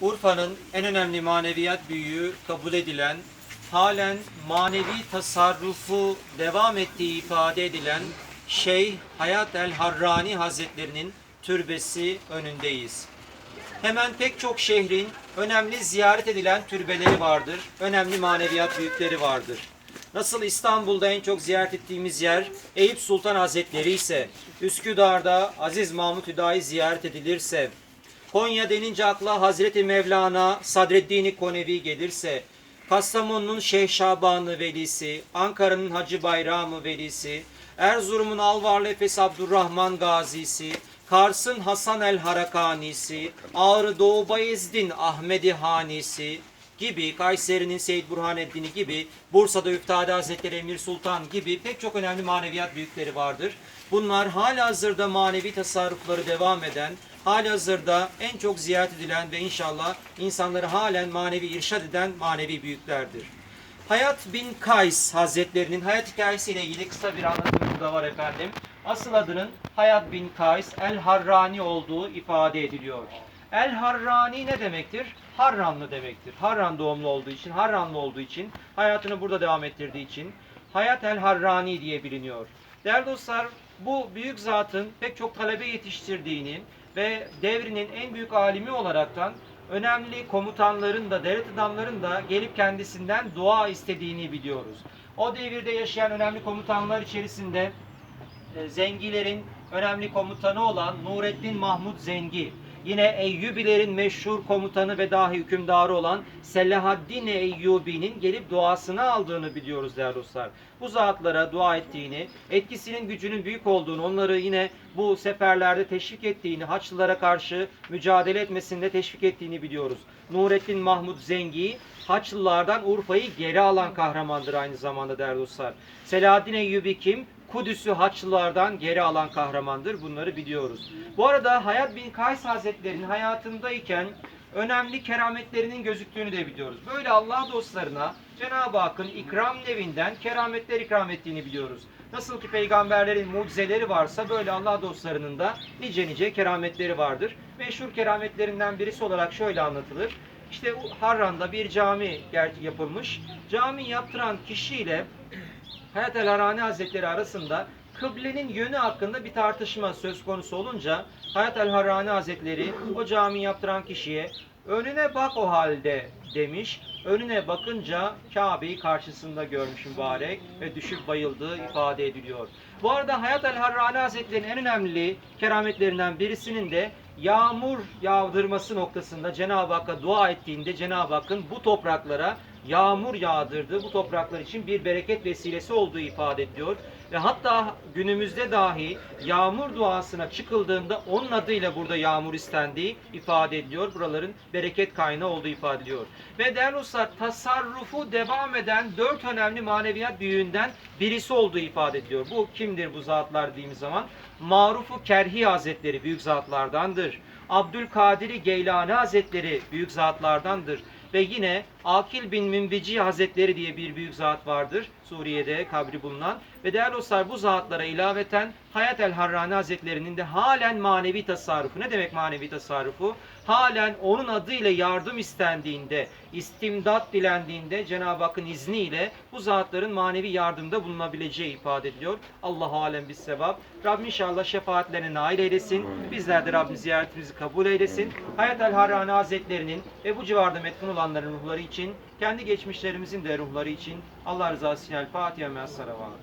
Urfa'nın en önemli maneviyat büyüğü kabul edilen, halen manevi tasarrufu devam ettiği ifade edilen Şeyh Hayat el Harrani Hazretlerinin türbesi önündeyiz. Hemen pek çok şehrin önemli ziyaret edilen türbeleri vardır. Önemli maneviyat büyükleri vardır. Nasıl İstanbul'da en çok ziyaret ettiğimiz yer Eyüp Sultan Hazretleri ise, Üsküdar'da Aziz Mahmut Hüdayi ziyaret edilirse, Konya denince akla Hazreti Mevlana Sadreddin Konevi gelirse, Kastamonu'nun Şeyh Şabanlı velisi, Ankara'nın Hacı Bayramı velisi, Erzurum'un Alvarlı Efes Abdurrahman Gazisi, Kars'ın Hasan el Harakanisi, Ağrı Doğu Bayezid'in Ahmedi Hanisi gibi, Kayseri'nin Seyyid Burhaneddin'i gibi, Bursa'da Üftade Hazretleri Emir Sultan gibi pek çok önemli maneviyat büyükleri vardır. Bunlar hala hazırda manevi tasarrufları devam eden, hala hazırda en çok ziyaret edilen ve inşallah insanları halen manevi irşad eden manevi büyüklerdir. Hayat bin Kays Hazretlerinin hayat hikayesiyle ilgili kısa bir anlatımı da var efendim. Asıl adının Hayat bin Kays El Harrani olduğu ifade ediliyor. El Harrani ne demektir? Harranlı demektir. Harran doğumlu olduğu için, Harranlı olduğu için, hayatını burada devam ettirdiği için Hayat El Harrani diye biliniyor. Değerli dostlar, bu büyük zatın pek çok talebe yetiştirdiğini ve devrinin en büyük alimi olaraktan önemli komutanların da devlet adamların da gelip kendisinden dua istediğini biliyoruz. O devirde yaşayan önemli komutanlar içerisinde e, Zengilerin önemli komutanı olan Nureddin Mahmud Zengi, yine Eyyubilerin meşhur komutanı ve dahi hükümdarı olan Selahaddin Eyyubi'nin gelip duasını aldığını biliyoruz değerli dostlar. Bu zatlara dua ettiğini, etkisinin gücünün büyük olduğunu, onları yine bu seferlerde teşvik ettiğini, Haçlılara karşı mücadele etmesinde teşvik ettiğini biliyoruz. Nureddin Mahmud Zengi, Haçlılardan Urfa'yı geri alan kahramandır aynı zamanda değerli dostlar. Selahaddin Eyyubi kim? Kudüs'ü Haçlılardan geri alan kahramandır. Bunları biliyoruz. Bu arada Hayat bin Kays Hazretleri'nin hayatındayken önemli kerametlerinin gözüktüğünü de biliyoruz. Böyle Allah dostlarına Cenab-ı Hakk'ın ikram nevinden kerametler ikram ettiğini biliyoruz. Nasıl ki peygamberlerin mucizeleri varsa böyle Allah dostlarının da nice nice kerametleri vardır. Meşhur kerametlerinden birisi olarak şöyle anlatılır. İşte Harran'da bir cami yapılmış. Cami yaptıran kişiyle Hayat el Harani Hazretleri arasında kıblenin yönü hakkında bir tartışma söz konusu olunca Hayat el Harani Hazretleri o cami yaptıran kişiye önüne bak o halde demiş. Önüne bakınca Kabe'yi karşısında görmüş mübarek ve düşüp bayıldığı ifade ediliyor. Bu arada Hayat el Harrani Hazretleri'nin en önemli kerametlerinden birisinin de yağmur yağdırması noktasında Cenab-ı Hakk'a dua ettiğinde Cenab-ı Hakk'ın bu topraklara yağmur yağdırdığı bu topraklar için bir bereket vesilesi olduğu ifade ediliyor. Ve hatta günümüzde dahi yağmur duasına çıkıldığında onun adıyla burada yağmur istendiği ifade ediliyor. Buraların bereket kaynağı olduğu ifade ediliyor. Ve değerli dostlar tasarrufu devam eden dört önemli maneviyat büyüğünden birisi olduğu ifade ediliyor. Bu kimdir bu zatlar dediğimiz zaman? Marufu Kerhi Hazretleri büyük zatlardandır. Abdülkadir Geylani Hazretleri büyük zatlardandır. Ve yine Akil bin Münvici Hazretleri diye bir büyük zat vardır. Suriye'de kabri bulunan. Ve değerli dostlar bu zatlara ilaveten Hayat el Harrani Hazretlerinin de halen manevi tasarrufu. Ne demek manevi tasarrufu? Halen onun adıyla yardım istendiğinde, istimdat dilendiğinde Cenab-ı Hakk'ın izniyle bu zatların manevi yardımda bulunabileceği ifade ediliyor. Allah alem bir sevap. Rabbim inşallah şefaatlerine nail eylesin. Bizler de Rabbim ziyaretimizi kabul eylesin. Hayat el Harrani Hazretlerinin ve bu civarda metfun olanların ruhları için, kendi geçmişlerimizin de ruhları için Allah rızası için El Fatiha ve.